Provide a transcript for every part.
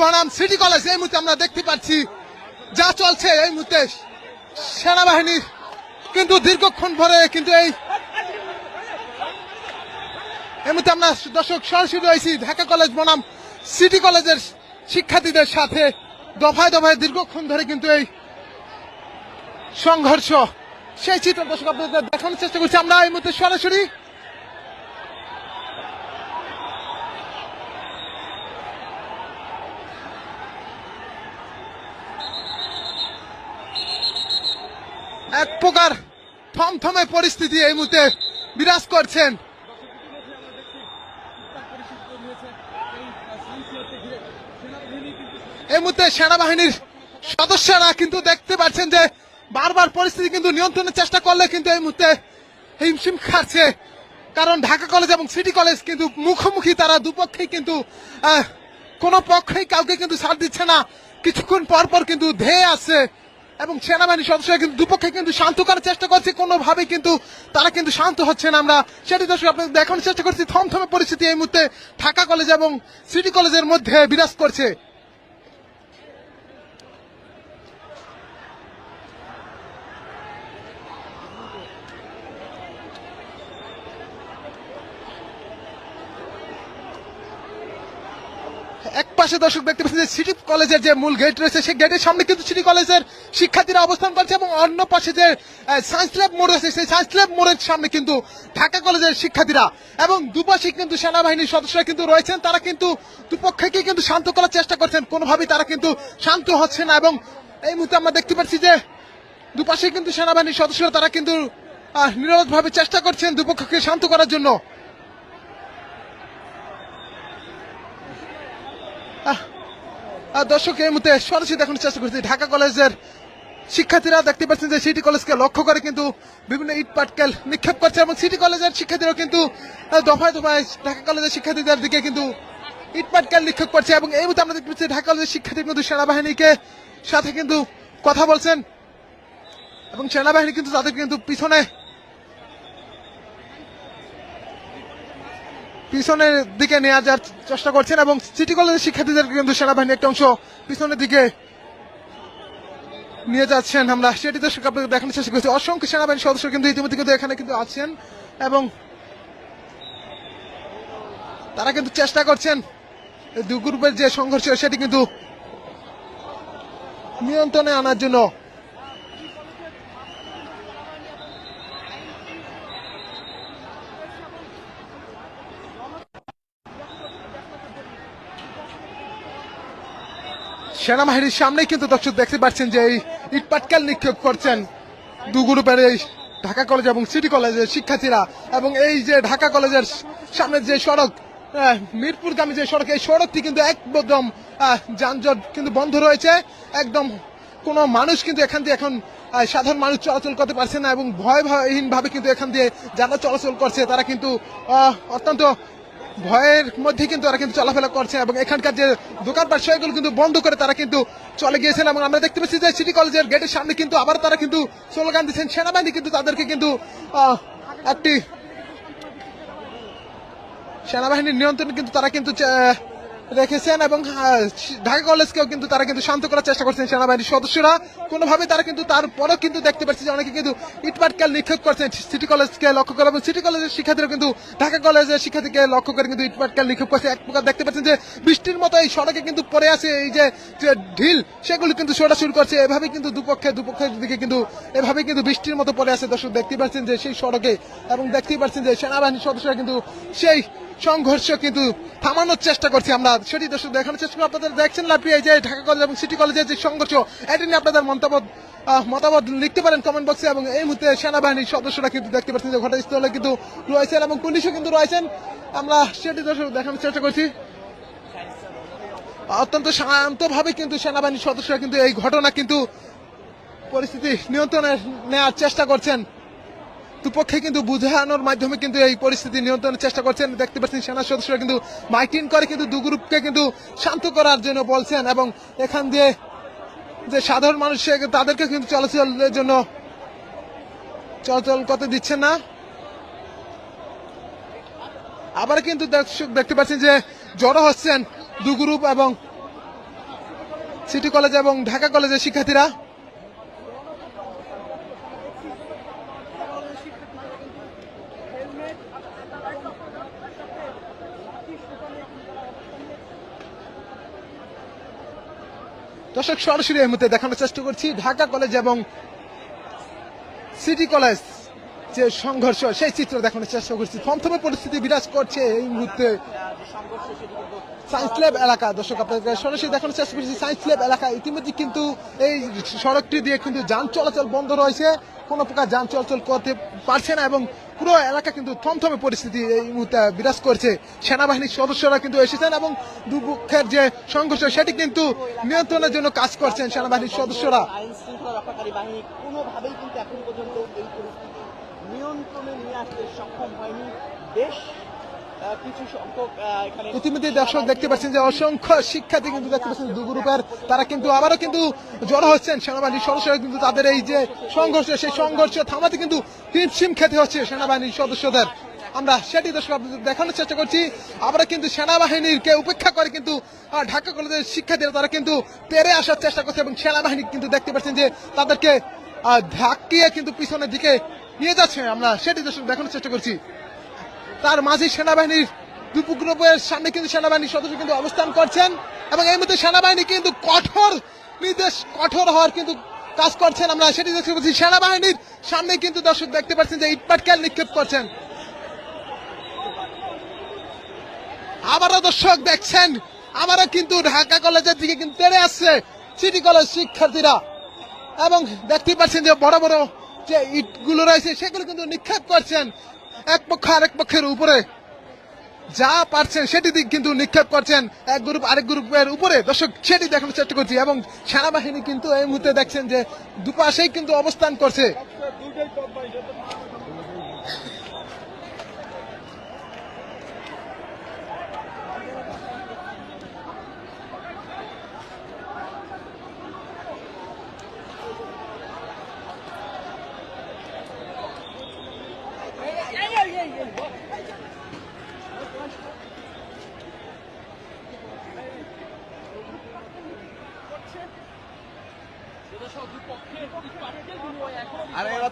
বনাম city college, এই মুহূর্তে আমরা দেখতে পাচ্ছি যা চলছে এই মুহূর্তে সেনাবাহিনীর। কিন্তু দীর্ঘক্ষণ ধরে কিন্তু এই এই মুহূর্তে আমরা দর্শক সরাসরি রয়েছি ঢাকা কলেজ বনাম সিটি কলেজের শিক্ষার্থীদের সাথে। দফায় দফায় দীর্ঘক্ষণ ধরে কিন্তু এই সংঘর্ষ। সেই চিত্র দর্শক আপনাদের দেখানোর চেষ্টা করছি। আমরা এই মুহূর্তে সরাসরি এক প্রকার থমথমে পরিস্থিতি এই মুহূর্তে বিরাজ করছেন। এই মুহূর্তে সেনাবাহিনীর সদস্যরা কিন্তু দেখতে পাচ্ছেন যে বারবার পরিস্থিতি কিন্তু নিয়ন্ত্রণের চেষ্টা করলে কিন্তু এই মুহূর্তে হিমশিম খাচ্ছে। কারণ ঢাকা কলেজ এবং সিটি কলেজ কিন্তু মুখোমুখি, তারা দুপক্ষেই কিন্তু কোনো পক্ষই কাউকে কিন্তু ছাড় দিচ্ছে না। কিছুক্ষণ পর পর কিন্তু ধেয়ে আসছে এবং সেনাবাহিনীর সদস্যরা কিন্তু দুপক্ষে কিন্তু শান্ত করার চেষ্টা করছে কোনোভাবে কিন্তু তারা কিন্তু শান্ত হচ্ছে না আমরা। সেটি দর্শক, আপনাদের দেখানোর চেষ্টা করছি, থমথমে পরিস্থিতি এই মুহূর্তে ঢাকা কলেজ এবং সিটি কলেজের মধ্যে বিরাজ করছে এক পাশে দর্শক দেখতে পাচ্ছেন যে সিটি কলেজের যে মূল গেট রয়েছে, সেই গেটের সামনে কিন্তু সিটি কলেজের শিক্ষার্থীরা অবস্থান করছে এবং অন্য পাশে যে সায়েন্স ল্যাব মোড় রয়েছে, সেই সায়েন্স ল্যাব মোড়ের সামনে কিন্তু ঢাকা কলেজের শিক্ষার্থীরা এবং দুপাশে কিন্তু সেনাবাহিনীর সদস্যরা কিন্তু রয়েছেন। তারা কিন্তু দুপক্ষকে কিন্তু শান্ত করার চেষ্টা করছেন। কোনোভাবেই তারা কিন্তু শান্ত হচ্ছে না এবং এই মুহূর্তে আমরা দেখতে পাচ্ছি যে দুপাশে কিন্তু সেনাবাহিনীর সদস্যরা তারা কিন্তু নিরবধভাবে চেষ্টা করছেন দুপক্ষকে শান্ত করার জন্য। দর্শক, এই মুহূর্তে সরাসরি দেখানোর চেষ্টা করছি। ঢাকা কলেজের শিক্ষার্থীরা দেখতে পাচ্ছেন যে সিটি কলেজকে লক্ষ্য করে কিন্তু বিভিন্ন ইট পাটকেল নিক্ষেপ করছে এবং সিটি কলেজের শিক্ষার্থীরাও কিন্তু দফায় দফায় ঢাকা কলেজের শিক্ষার্থীদের দিকে কিন্তু ইট পাটকেল নিক্ষেপ করছে এবং এই মুহূর্তে আমরা দেখতে পাচ্ছি ঢাকা কলেজের শিক্ষার্থী কিন্তু সেনাবাহিনীকে সাথে কিন্তু কথা বলছেন এবং সেনাবাহিনী কিন্তু তাদের কিন্তু পিছনে পিছনের দিকে নিয়ে যাওয়ার চেষ্টা করছেন এবং সিটি কলেজের শিক্ষার্থীদের কিন্তু সেনাবাহিনী একটা অংশ পিছনের দিকে নিয়ে যাচ্ছেন আমরা। সেটি দর্শক দেখানোর চেষ্টা করছি। অসংখ্য সেনাবাহিনীর সদস্য কিন্তু ইতিমধ্যে কিন্তু এখানে কিন্তু আছেন এবং তারা কিন্তু চেষ্টা করছেন দু গ্রুপের যে সংঘর্ষ, সেটি কিন্তু নিয়ন্ত্রণে আনার জন্য সেনাবাহিনীর সামনেই কিন্তু দর্শক দেখতে পাচ্ছেন যে এই ইটপাটকেল নিক্ষেপ করছেন দু গ্রুপের এই ঢাকা কলেজ এবং সিটি কলেজের শিক্ষার্থীরা। এবং এই যে ঢাকা কলেজের সামনে যে সড়ক মিরপুরগামী যে সড়ক, এই সড়কটি কিন্তু একদম যানজট কিন্তু বন্ধ রয়েছে। একদম কোনো মানুষ কিন্তু এখান দিয়ে এখন সাধারণ মানুষ চলাচল করতে পারছে না এবং ভয়হীন ভাবে কিন্তু এখান দিয়ে যারা চলাচল করছে, তারা কিন্তু অত্যন্ত ভয়ের মধ্যে কিন্তু তারা কিন্তু চলাফেরা করছে এবং এখানকার যে দোকানপাট সেগুলো কিন্তু বন্ধ করে তারা কিন্তু চলে গিয়েছেন এবং আমরা দেখতে পাচ্ছি যে সিটি কলেজের গেটের সামনে কিন্তু আবার তারা কিন্তু স্লোগান দিচ্ছেন, সেনাবাহিনী কিন্তু তাদেরকে কিন্তু একটি সেনাবাহিনীর নিয়ন্ত্রণ কিন্তু তারা কিন্তু রেখেছেন এবং ঢাকা কলেজকেও কিন্তু তারা কিন্তু শান্ত করার চেষ্টা করছেন সেনাবাহিনীর সদস্যরা। কোনোভাবে তারা কিন্তু তারপরেও কিন্তু দেখতে পাচ্ছি যে অনেকে কিন্তু ইটপাটকেল নিক্ষেপ করছেন সিটি কলেজকে লক্ষ্য করে এবং সিটি কলেজের শিক্ষার্থীরা কিন্তু ঢাকা কলেজের শিক্ষার্থীকে লক্ষ্য করে কিন্তু ইটপাটকেল নিক্ষেপ করছে। এক প্রকার দেখতে পাচ্ছেন যে বৃষ্টির মতো এই সড়কে কিন্তু পড়ে আছে এই যে ঢিল, সেগুলো কিন্তু ছোটা শুরু করছে। এভাবে কিন্তু দুপক্ষে, দুপক্ষের দিকে কিন্তু এভাবে কিন্তু বৃষ্টির মতো পড়ে আছে। দর্শক দেখতে পাচ্ছেন যে সেই সড়কে এবং দেখতেই পাচ্ছেন যে সেনাবাহিনীর সদস্যরা কিন্তু সেই সংঘর্ষ কিন্তু থামানোর চেষ্টা করছি আমরা। সেটি দর্শক দেখানোর চেষ্টা করি আপনাদের দেখছেন লাপি এই যে ঢাকা কলেজ এবং সিটি কলেজের যে সংঘর্ষ, এটি নিয়ে আপনাদের মন্তব্য মতামত লিখতে পারেন কমেন্ট বক্সে এবং এই মুহূর্তে সেনাবাহিনীর সদস্যরা কিন্তু দেখতে পাচ্ছেন যে ঘটনাস্থলে কিন্তু রয়েছেন এবং পুলিশও কিন্তু রয়েছেন। আমরা সেটি দর্শক দেখানোর চেষ্টা করছি। অত্যন্ত শান্তভাবে কিন্তু সেনাবাহিনীর সদস্যরা কিন্তু এই ঘটনা কিন্তু পরিস্থিতি নিয়ন্ত্রণে নেওয়ার চেষ্টা করছেন। দুপক্ষে কিন্তু বুঝানোর মাধ্যমে কিন্তু এই পরিস্থিতি নিয়ন্ত্রণের চেষ্টা করছেন। দেখতে পাচ্ছেন সেনা সদস্যরা কিন্তু মাইকিং করে কিন্তু দু গ্রুপকে কিন্তু শান্ত করার জন্য বলছেন এবং এখান দিয়ে যে সাধারণ মানুষ তাদেরকে কিন্তু চলাচলের জন্য চলাচল করতে দিচ্ছেন না। আবার কিন্তু দেখতে পাচ্ছেন যে জড়ো হচ্ছেন দু গ্রুপ এবং সিটি কলেজ এবং ঢাকা কলেজের শিক্ষার্থীরা। দর্শক, সরাসরি এই মুহূর্তে দেখানোর চেষ্টা করছি ঢাকা কলেজ এবং সিটি কলেজ যে সংঘর্ষ, সেই চিত্র দেখানোর চেষ্টা করছি। থমথমে পরিস্থিতি বিরাজ করছে এই মুহূর্তে সায়েন্স ল্যাব এলাকা। দর্শক আপনাদের সরাসরি দেখানোর চেষ্টা করছি সায়েন্স ল্যাব এলাকা। ইতিমধ্যে কিন্তু এই সড়কটি দিয়ে কিন্তু যান চলাচল বন্ধ রয়েছে। কোনো প্রকার যান চলাচল করতে পারছে না এবং পুরো এলাকা কিন্তু থমথমে পরিস্থিতি এই মুহূর্তে বিরাজ করছে। সেনাবাহিনীর সদস্যরা কিন্তু এসেছেন এবং দুপক্ষের যে সংঘর্ষ, সেটি কিন্তু নিয়ন্ত্রণের জন্য কাজ করছেন সেনাবাহিনীর সদস্যরা। নিয়ন্ত্রণে নিয়ে আসতে সক্ষম হয়নি। বেশ ইতিমধ্যে দর্শক দেখতে পাচ্ছেন যে অসংখ্য শিক্ষার্থী কিন্তু দেখতে পাচ্ছেন তারা কিন্তু আবারও কিন্তু জড়ো হচ্ছেন। সেনাবাহিনীর সদস্যরা কিন্তু তাদের এই যে সংঘর্ষ, সেই সংঘর্ষ থামাতে কিন্তু হিমশিম হচ্ছে সেনাবাহিনীর সদস্যদের। আমরা সেটি দর্শক দেখানোর চেষ্টা করছি। আমরা কিন্তু উপেক্ষা করে কিন্তু ঢাকা কলেজের শিক্ষার্থীরা তারা কিন্তু পেরে আসার চেষ্টা করছে এবং সেনাবাহিনী কিন্তু দেখতে পাচ্ছেন যে তাদেরকে ধাক্কিয়ে কিন্তু পিছনের দিকে নিয়ে যাচ্ছে। আমরা সেটি দর্শক দেখানোর চেষ্টা করছি। তার মাঝে সেনাবাহিনীর দুপুগ্রুপের সামনে কিন্তু সেনাবাহিনীর সদস্য কিন্তু অবস্থান করছেন এবং এই মধ্যে সেনাবাহিনী কিন্তু কঠোর নির্দেশ, কঠোর হওয়ার কিন্তু কাজ করছেন আমরা সেটি দেখতে পাচ্ছি। সেনাবাহিনীর সামনে কিন্তু দর্শক দেখতে পাচ্ছেন যে ইটপাটকেল নিক্ষেপ করছেন। আবারও দর্শক দেখছেন আমারও কিন্তু ঢাকা কলেজের দিকে কিন্তু তেড়ে আসছে সিটি কলেজ শিক্ষার্থীরা এবং দেখতে পাচ্ছেন যে বড় বড় যে ইটগুলো রয়েছে, সেগুলো কিন্তু নিক্ষেপ করছেন। এক পক্ষ আরেক পক্ষের উপরে যা পারছেন সেটি দিক কিন্তু নিক্ষেপ করছেন এক গ্রুপ আরেক গ্রুপের উপরে। দর্শক, সেটি দেখানোর চেষ্টা করছি এবং সেনাবাহিনী কিন্তু এই মুহূর্তে দেখছেন যে দুপাশেই কিন্তু অবস্থান করছে।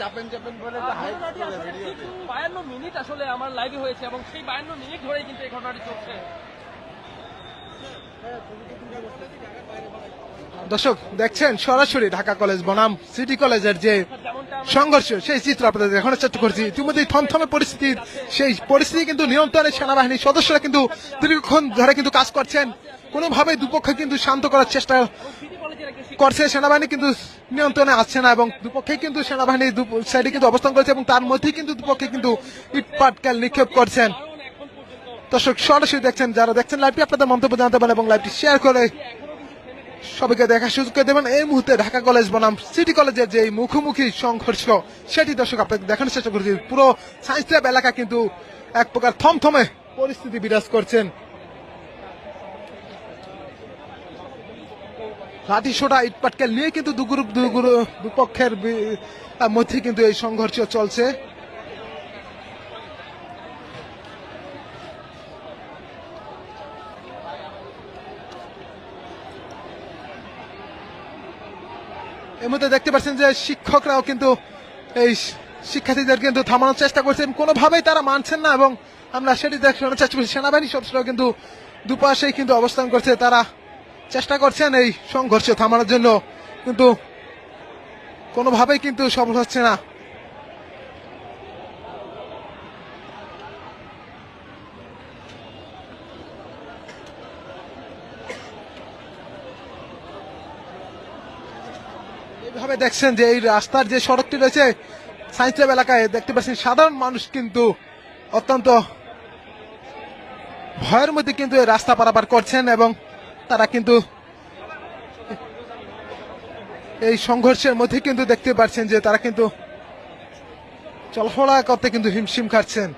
চাপেন চাপেন বায়ান্ন মিনিট আসলে আমার লাইভে হয়েছে এবং সেই বায়ান্ন মিনিট ধরেই কিন্তু এই ঘটনাটি চলছে। দর্শক দেখছেন সরাসরি ঢাকা কলেজ বনাম সিটি কলেজের যে সংঘর্ষ সেই চিত্র আপনাদের দেখানোর চেষ্টা করছি। ইতিমধ্যে থমথমে পরিস্থিতির সেই পরিস্থিতি কিন্তু নিয়ন্ত্রণে সেনাবাহিনীর সদস্যরা কিন্তু দীর্ঘক্ষণ ধরে কিন্তু কাজ করছেন। কোনোভাবে দুপক্ষ কিন্তু শান্ত করার চেষ্টা করছে সেনাবাহিনী, কিন্তু নিয়ন্ত্রণে আসছে না এবং দুপক্ষে কিন্তু সেনাবাহিনী সাইডে কিন্তু অবস্থান করেছে এবং তার মধ্যেই কিন্তু দুপক্ষে কিন্তু ইটপাটকেল নিক্ষেপ করছেন। দর্শক, সরাসরি দেখছেন, যারা দেখছেন লাইভটি আপনাদের মন্তব্য জানাতে পারেন এবং লাইভটি শেয়ার করে সবাইকে দেখার সুযোগ করে দেবেন। এই মুহূর্তে ঢাকা কলেজ বনাম সিটি কলেজের যে মুখোমুখি সংঘর্ষ, সেটি দর্শক, আপনাদের দেখানোর চেষ্টা করছি। পুরো সায়েন্স ল্যাব এলাকা কিন্তু এক প্রকার থমথমে পরিস্থিতি বিরাজ করছেন। লাঠি সোটা ইটপাটকেল নিয়ে কিন্তু দু গ্রুপ দু গ্রুপ দুপক্ষের মধ্যে কিন্তু এই সংঘর্ষ চলছে। এর মধ্যে দেখতে পাচ্ছেন যে শিক্ষকরাও কিন্তু এই শিক্ষার্থীদের কিন্তু থামানোর চেষ্টা করছেন কোনোভাবেই তারা মানছেন না এবং আমরা সেটি দেখানোর চেষ্টা করছি। সেনাবাহিনী সদস্যরাও কিন্তু দুপাশেই কিন্তু অবস্থান করছে। তারা চেষ্টা করছেন এই সংঘর্ষ থামানোর জন্য, কিন্তু কোনোভাবেই কিন্তু সফল হচ্ছে না। এইভাবে দেখছেন যে এই রাস্তার যে সড়কটি রয়েছে সায়েন্স ল্যাব এলাকায় দেখতে পাচ্ছেন সাধারণ মানুষ কিন্তু অত্যন্ত ভয়ের মধ্যে কিন্তু এই রাস্তা পারাপার করছেন এবং তারা কিন্তু এই সংঘর্ষের মধ্যে কিন্তু দেখতে পাচ্ছেন যে তারা কিন্তু চলাফেরা করতে কিন্তু হিমশিম খাচ্ছেন।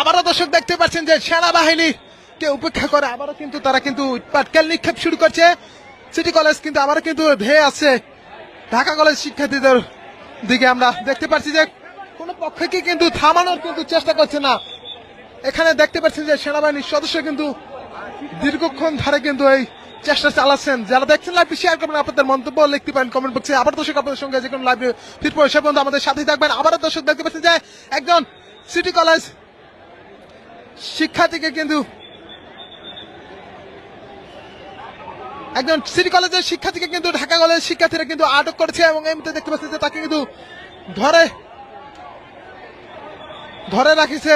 আবারও দর্শক দেখতে পাচ্ছেন যে সেনাবাহিনী কে উপেক্ষা করে? আবারও কিন্তু তারা কিন্তু পাটকেল নিক্ষেপ শুরু করছে। সিটি কলেজ কিন্তু আবারও কিন্তু ধেয়ে আছে। ঢাকা কলেজ শিক্ষার্থীদের দিকে আমরা দেখতে পাচ্ছি যে কোনো পক্ষকে কিন্তু থামানোর কিন্তু চেষ্টা করছে না। এখানে দেখতে পাচ্ছি যে সেনাবাহিনীর সদস্য কিন্তু দীর্ঘক্ষণ ধরে কিন্তু এই চেষ্টা চালাচ্ছেন। যারা দেখছেন লাইভটি শেয়ার করবেন আপনাদের মন্তব্য, লিখতে পারেন কমেন্ট বক্সে আবার দর্শক, আপনাদের সঙ্গে যে কোনো লাইভ ফিরবো সে পর্যন্ত আমাদের সাথেই থাকবেন। আবারও দর্শক দেখতে পাচ্ছেন যে একজন সিটি কলেজ শিক্ষার্থীকে কিন্তু একজন সিটি কলেজের শিক্ষার্থীকে কিন্তু ঢাকা কলেজের শিক্ষার্থীরা কিন্তু আটক করেছে এবং এই মুহূর্তে দেখতে পাচ্ছি যে তাকে কিন্তু ধরে ধরে রাখিছে।